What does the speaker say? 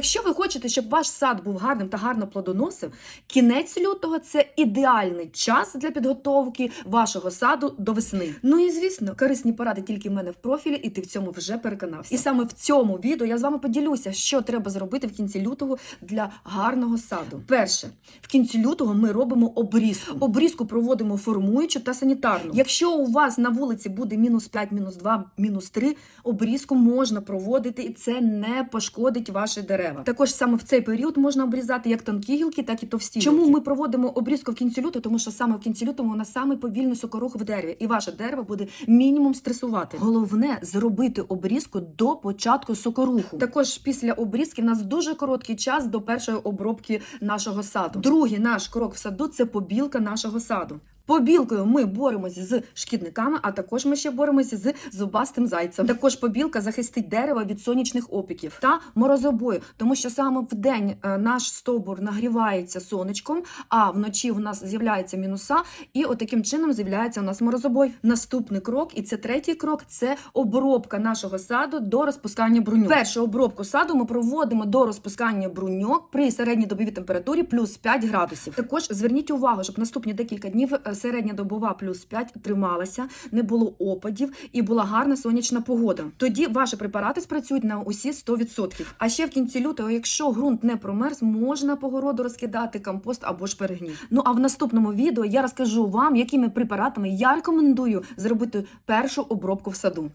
Якщо ви хочете, щоб ваш сад був гарним та гарно плодоносив, кінець лютого це ідеальний час для підготовки вашого саду до весни. Ну і звісно, корисні поради тільки в мене в профілі, і ти в цьому вже переконався. І саме в цьому відео я з вами поділюся, що треба зробити в кінці лютого для гарного саду. Перше, в кінці лютого ми робимо обрізку. Обрізку проводимо формуючу та санітарну. Якщо у вас на вулиці буде мінус 5, мінус 2, мінус 3, обрізку можна проводити, і це не пошкодить ваші дерева. Також саме в цей період можна обрізати як тонкі гілки, так і товсті. Чому ми проводимо обрізку в кінці лютого? Тому що саме в кінці лютого у нас самий повільний сокорух в дереві, і ваше дерево буде мінімум стресувати. Головне зробити обрізку до початку сокоруху. Також після обрізки в нас дуже короткий час до першої обробки нашого саду. Другий наш крок в саду це побілка нашого саду. Побілкою ми боремося з шкідниками, а також ми ще боремося з зубастим зайцем. Також побілка захистить дерево від сонячних опіків та морозобою, тому що саме в день е, наш стовбур нагрівається сонечком, а вночі в нас з'являється мінуса, і отаким чином з'являється у нас морозобой. Наступний крок, і це третій крок це обробка нашого саду до розпускання бруньок. Першу обробку саду ми проводимо до розпускання бруньок при середній добовій температурі плюс 5 градусів. Також зверніть увагу, щоб наступні декілька днів е, середня добова плюс 5 трималася, не було опадів і була гарна сонячна погода. Тоді ваші препарати спрацюють на усі 100%. А ще в кінці лютого, якщо ґрунт не промерз, можна по городу розкидати компост або ж перегній. Ну а в наступному відео я розкажу вам, якими препаратами я рекомендую зробити першу обробку в саду.